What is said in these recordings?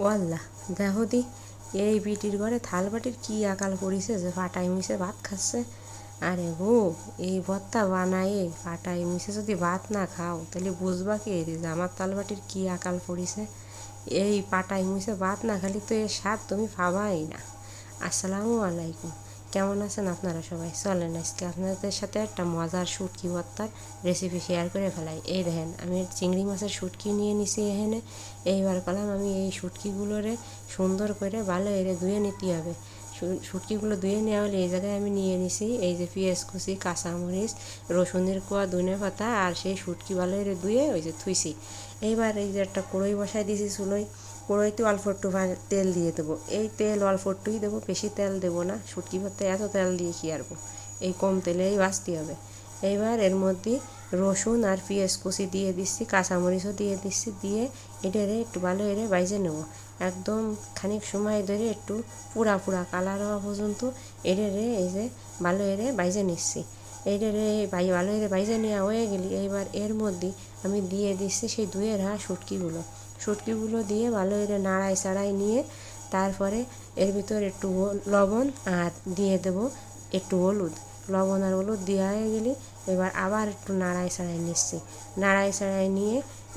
ও আল্লাহ দেখো দি, এই বিটির ঘরে থাল বাটির কী আকাল পড়িছে যে ফাটাই মিশে ভাত খাচ্ছে। আরে গো, এই ভর্তা বানায়ে ফাটাই মিশে যদি ভাত না খাও, তাহলে বুঝবা কি যে আমার তালবাটির কী আকাল পড়িছে এই পাটাই মিশে ভাত না খালি তো এর স্বাদ তুমি পাবাই না। আসসালামু আলাইকুম। কেমন আছেন আপনারা সবাই? চলেন আজকে আপনাদের সাথে একটা মজার শুটকি ভর্তার রেসিপি শেয়ার করে ফেলাই। এই দেখেন, আমি চিংড়ি মাছের শুটকি নিয়ে নিছি এখানে। এইবার কলাম আমি এই শুটকিগুলোরে সুন্দর করে ভালো এরে ধুয়ে নিতে হবে। শুটকিগুলো ধুয়ে নেওয়া হলে এই জায়গায় আমি নিয়ে নিছি এই যে পেঁয়াজ কুচি, কাঁচামরিচ, রসুনের কোয়া, ধনে পাতা আর সেই শুটকি ভালো এরে ধুয়ে ওই যে থুইছি। এইবার এই যে একটা কড়ই বসাই দিয়েছি চুলোয়। কড়াইতে অল্প একটু তেল দিয়ে দেবো। এই তেল অল্প একটুই দেবো, বেশি তেল দেবো না। শুটকি ভর্তা এত তেল দিয়ে কি আরবো এই কম তেলেই বাঁচতে হবে। এইবার এর মধ্যে রসুন আর পেঁয়াজ কুচি দিয়ে দিচ্ছি, কাঁচামরিচও দিয়ে দিচ্ছি, দিয়ে এটারে একটু ভালো এরে বাইজে নেব। একদম খানিক সময় ধরে একটু পুরা পুরা কালার হওয়া পর্যন্ত এটারে এই যে ভালো এরে বাইজে নিচ্ছি। এইটারে ভাই ভালো এরে বাইজে নেওয়া হয়ে গেলি এইবার এর মধ্যে আমি দিয়ে দিচ্ছি সেই দুয়ের রাখা শুটকিগুলো। শুটকিগুলো দিয়ে ভালো করে নাড়াই চাড়াই নিয়ে তারপরে এর ভিতর একটু লবণ আর দিয়ে দেব একটু হলুদ। লবণ আর হলুদ দেওয়া হয়ে গেলে এবার আবার একটু নাড়াই চাড়াই নিচ্ছি। নাড়াই চাড়াই নিয়ে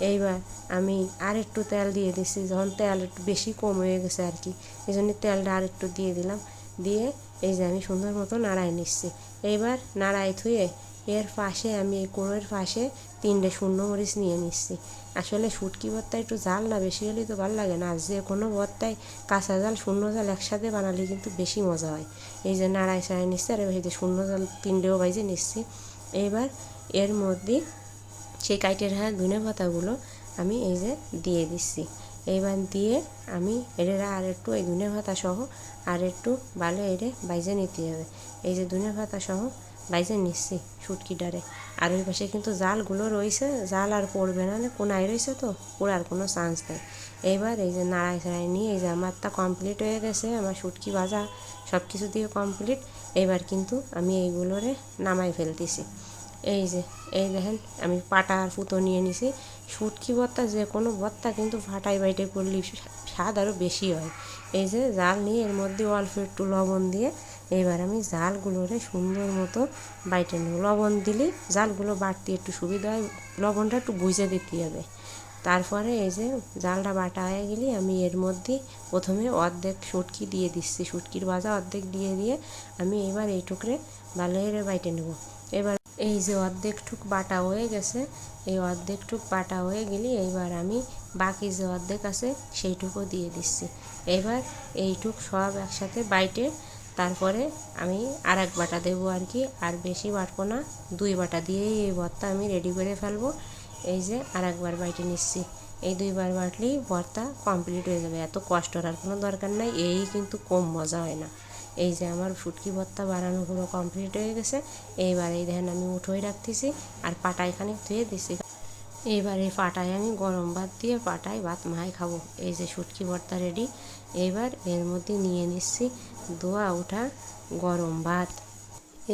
এইবার আমি আর একটু তেল দিয়ে দিচ্ছি, যখন তেল একটু বেশি কম হয়ে গেছে আর কি, এই জন্য তেলটা আর একটু দিয়ে দিলাম। দিয়ে এই যে আমি সুন্দর মতো নাড়াই নিচ্ছি। এইবার নাড়াই থুয়ে এর পাশে আমি এই কোড়োর পাশে তিনটে শূন্য মরিচ নিয়ে নিচ্ছি। আসলে শুটকি ভর্তা একটু জাল না, বেশি হলেই তো ভালো লাগে না। যে কোনো ভর্তায় কাঁচা জাল শূন্য জাল একসাথে বানালে কিন্তু বেশি মজা হয়। এই যে নাড়াই সাড়াই নিচ্ছি আর এই যে শূন্য জাল তিনটেও বাইজে নিচ্ছি। এবার এর মধ্যে সেই কাইটের হ্যাঁ ধনে পাতাগুলো আমি এই যে দিয়ে দিচ্ছি। এইবার দিয়ে আমি এটা আর একটু এই ধনে ভাতা সহ আর একটু ভালো এরে বাইজে নিতে হবে। এই যে ধনে ভাতা সহ বাইজে নিচ্ছি শুটকিটারে আর ওই পাশে কিন্তু জালগুলো রয়েছে, জাল আর পড়বে না না কোনায় রয়েছে তো পড়ার কোনো চান্স নেই। এইবার এই যে নাড়াই ছাড়াই নিয়ে এই যে আমারটা কমপ্লিট হয়ে গেছে, আমার শুটকি ভাজা সব কিছু দিয়ে কমপ্লিট এবার কিন্তু আমি এইগুলোরে নামাই ফেলতেছি। এই যে, এই দেখেন, আমি পাটা আর ফুতো নিয়ে নিছি। শুটকি ভর্তা যে কোনো ভর্তা কিন্তু ফাটাই বাইটে করলে স্বাদ আরও বেশি হয়। এই যে জাল নিয়ে এর মধ্যে অল্প একটু লবণ দিয়ে এবার আমি জালগুলোরে সুন্দর মতো বাইটে নেব। লবণ দিলে জালগুলো বাড়তে একটু সুবিধা হয়, লবণটা একটু বুঝে দিতে হবে। তারপরে এই যে জালটা বাটা হয়ে গেলে আমি এর মধ্যে প্রথমে অর্ধেক শুটকি দিয়ে দিচ্ছি। শুটকির ভাজা অর্ধেক দিয়ে দিয়ে আমি এবার এই টুকরে ভালো করে বাইটে নেব। এবার এই যে অর্ধেক টুক বাটা হয়ে গেছে, এই অর্ধেক টুক বাটা হয়ে গেলে এইবার আমি বাকি যে অর্ধেক আছে সেইটুকু দিয়ে দিচ্ছি। এবার এইটুক সব একসাথে বাইটে তারপরে আমি আর এক বাটা দেবো আর কি, আর বেশি বাটবো না। দুই বাটা দিয়েই এই ভর্তা আমি রেডি করে ফেলব। এই যে আর একবার বাইটে নিচ্ছি। এই দুইবার বাটলেই ভর্তা কমপ্লিট হয়ে যাবে। এত কষ্টর আর কোনো দরকার নাই, এই কিন্তু কম মজা হয় না। এই যে আমার ফুটকি ভর্তা বানানো পুরো কমপ্লিট হয়ে গেছে। এইবার এই দেখেন আমি উঠোই রাখতেছি, আর পাটায় খানিক ধুয়ে দিছি এইবার এই পাটায় আমি গরম ভাত দিয়ে পাটায় ভাত মাহাই খাব। এই যে শুটকি ভর্তা রেডি এইবার এর মধ্যে নিয়ে নিচ্ছি দোয়া ওঠা গরম ভাত।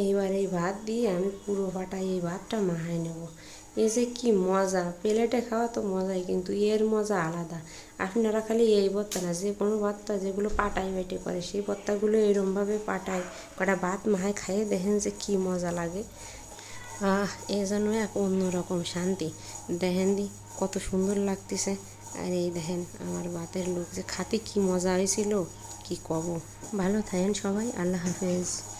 এইবার এই ভাত দিয়ে আমি পুরো পাটায় এই ভাতটা মাহাই নেব। এই যে কি মজা, প্লেটে খাওয়া তো মজাই, কিন্তু এর মজা আলাদা। আপনারা খালি এই ভর্তা না যে কোনো ভর্তা যেগুলো পাটায় বেটে করে, সেই ভর্তাগুলো এরমভাবে পাটায় কটা ভাত মাহায় খাইয়ে দেখেন যে কি মজা লাগে। আহ, এ যেন এক অন্যরকম শান্তি। দেখেন দি, কত সুন্দর লাগতেছে। আর এই দেখেন, আমার বাতের লোক যে খাতে কি মজা হয়েছিল, কি কব। ভালো থাকেন সবাই, আল্লাহ হাফেজ।